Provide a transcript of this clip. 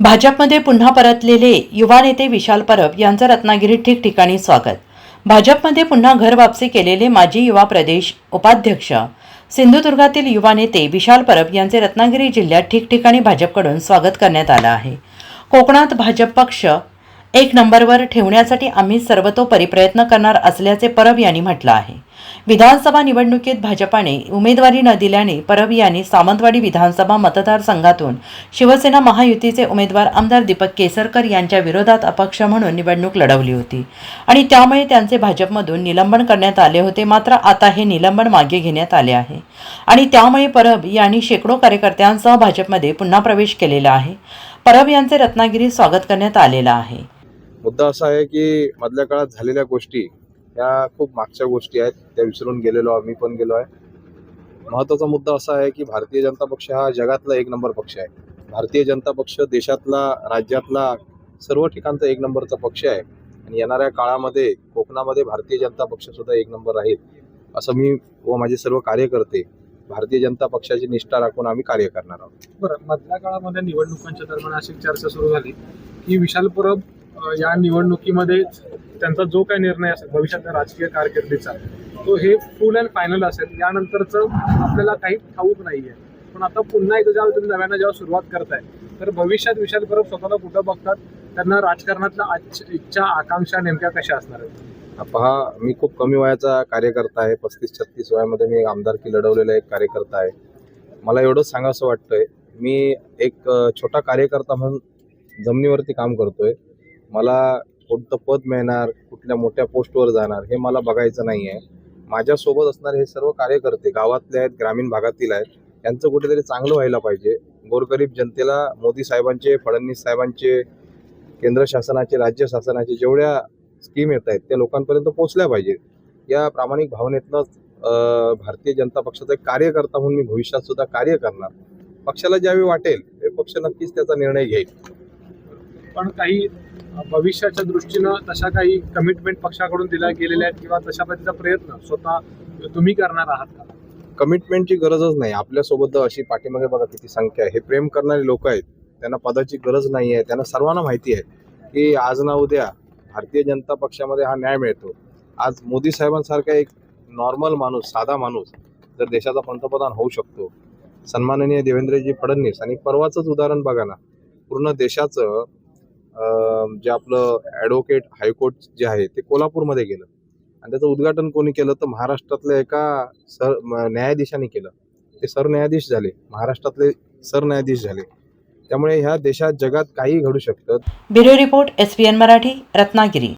भाजपमध्ये पुन्हा परतलेले युवा नेते विशाल परब यांचं रत्नागिरीत ठिकठिकाणी स्वागत. भाजपमध्ये पुन्हा घर वापसी केलेले माजी युवा प्रदेश उपाध्यक्ष सिंधुदुर्गातील युवा नेते विशाल परब यांचे रत्नागिरी जिल्ह्यात ठिकठिकाणी भाजपकडून स्वागत करण्यात आलं आहे. कोकणात भाजप पक्ष एक नंबरवर ठेवण्यासाठी आम्ही सर्वतोपरी प्रयत्न करणार असल्याचे परब यांनी म्हटलं आहे. विधानसभा निवडणुकीत भाजपाने उमेदवारी न दिल्याने परब यांनी सावंतवाडी विधानसभा मतदारसंघातून शिवसेना महायुतीचे उमेदवार आमदार दीपक केसरकर यांच्या विरोधात अपक्ष म्हणून निवडणूक लढवली होती. आणि त्यामुळे त्यांचे भाजपमधून निलंबन करण्यात आले होते मात्र आता हे निलंबन मागे घेण्यात आले आहे. आणि त्यामुळे परब यांनी शेकडो कार्यकर्त्यांसह भाजपमध्ये पुन्हा प्रवेश केलेला आहे. परब यांचे रत्नागिरीत स्वागत करण्यात आलेलं आहे. मुद्दा असा आहे की मधल्या काळात झालेल्या गोष्टी ह्या खूप मागच्या गोष्टी आहेत. त्या विसरून गेलेलो आम्ही पण गेलो आहे. महत्त्वाचा मुद्दा असा आहे की भारतीय जनता पक्ष हा जगातला एक नंबर पक्ष आहे. भारतीय जनता पक्ष देशातला राज्यातला सर्व ठिकाणचा एक नंबरचा पक्ष आहे. आणि येणाऱ्या काळामध्ये कोकणामध्ये भारतीय जनता पक्ष सुद्धा एक नंबर राहील असं मी व माझे सर्व कार्यकर्ते भारतीय जनता पक्षाची निष्ठा राखून आम्ही कार्य करणार आहोत. बरं मधल्या काळामध्ये निवडणुकांच्या दरम्यान अशी चर्चा सुरू झाली की विशाल परब या निवडणुकीमध्ये त्यांचा जो काही निर्णय असेल भविष्यातल्या राजकीय कारकिर्दीचा तो हे फुल अँड फायनल असेल. यानंतरचं आपल्याला काही ठाऊक नाही आहे पण आता पुन्हा एकदा जेव्हा तुम्ही नव्यानं जेव्हा सुरुवात करताय तर भविष्यात विशाल परब स्वतःला कुठं बघतात? त्यांना राजकारणातल्या आज- इच्छा आकांक्षा नेमक्या कशा असणार आहेत? पहा मी खूप कमी वयाचा कार्यकर्ता आहे. पस्तीस छत्तीस वयामध्ये मी आमदारकी लढवलेला एक कार्यकर्ता आहे. मला एवढंच सांगावंसं वाटतंय मी एक छोटा कार्यकर्ता म्हणून जमिनीवरती काम करतोय. मला कोणतं पद मिळणार कुठल्या मोठ्या पोस्टवर जाणार हे मला बघायचं नाही आहे माझ्यासोबत असणारे हे सर्व कार्यकर्ते गावातले आहेत ग्रामीण भागातील आहेत यांचं कुठेतरी चांगलं व्हायला पाहिजे. गोरगरीब जनतेला मोदी साहेबांचे फडणवीस साहेबांचे केंद्र शासनाचे राज्य शासनाचे जेवढ्या स्कीम येत आहेत त्या लोकांपर्यंत पोहोचल्या पाहिजे. या प्रामाणिक भावनेतनंच भारतीय जनता पक्षाचा एक कार्यकर्ता म्हणून मी भविष्यात सुद्धा कार्य करणार. पक्षाला ज्यावेळी वाटेल ते पक्ष नक्कीच त्याचा निर्णय घेईल. पण काही भविष्याच्या दृष्टीनं तशा काही कमिटमेंट पक्षाकडून दिल्या गेलेल्या आहेत किंवा तशा पद्धतीचा प्रयत्न स्वतः तुम्ही करणार आहात का? कमिटमेंटची गरजच नाही. आपल्यासोबत अशी पाठीमागे बघा किती संख्या आहे. हे प्रेम करणारे लोक आहेत. त्यांना पदाची गरज नाही आहे. त्यांना सर्वांना माहिती आहे की आज ना उद्या भारतीय जनता पक्षामध्ये हा न्याय मिळतो. आज मोदी साहेबांसारखा एक नॉर्मल माणूस साधा माणूस जर देशाचा पंतप्रधान होऊ शकतो. सन्माननीय देवेंद्रजी फडणवीस आणि परवाचंच उदाहरण बघा ना. पूर्ण देशाचं जे आपलं ॲडव्होकेट हायकोर्ट जे आहे ते कोल्हापूरमध्ये गेलं. आणि त्याचं उद्घाटन कोणी केलं तर महाराष्ट्रातल्या एका सर न्यायाधीशाने केलं. ते सरन्यायाधीश झाले. महाराष्ट्रातले सरन्यायाधीश झाले. त्यामुळे ह्या देशात जगात काही घडू शकतं. Bureau report S P N Marathi Ratnagiri.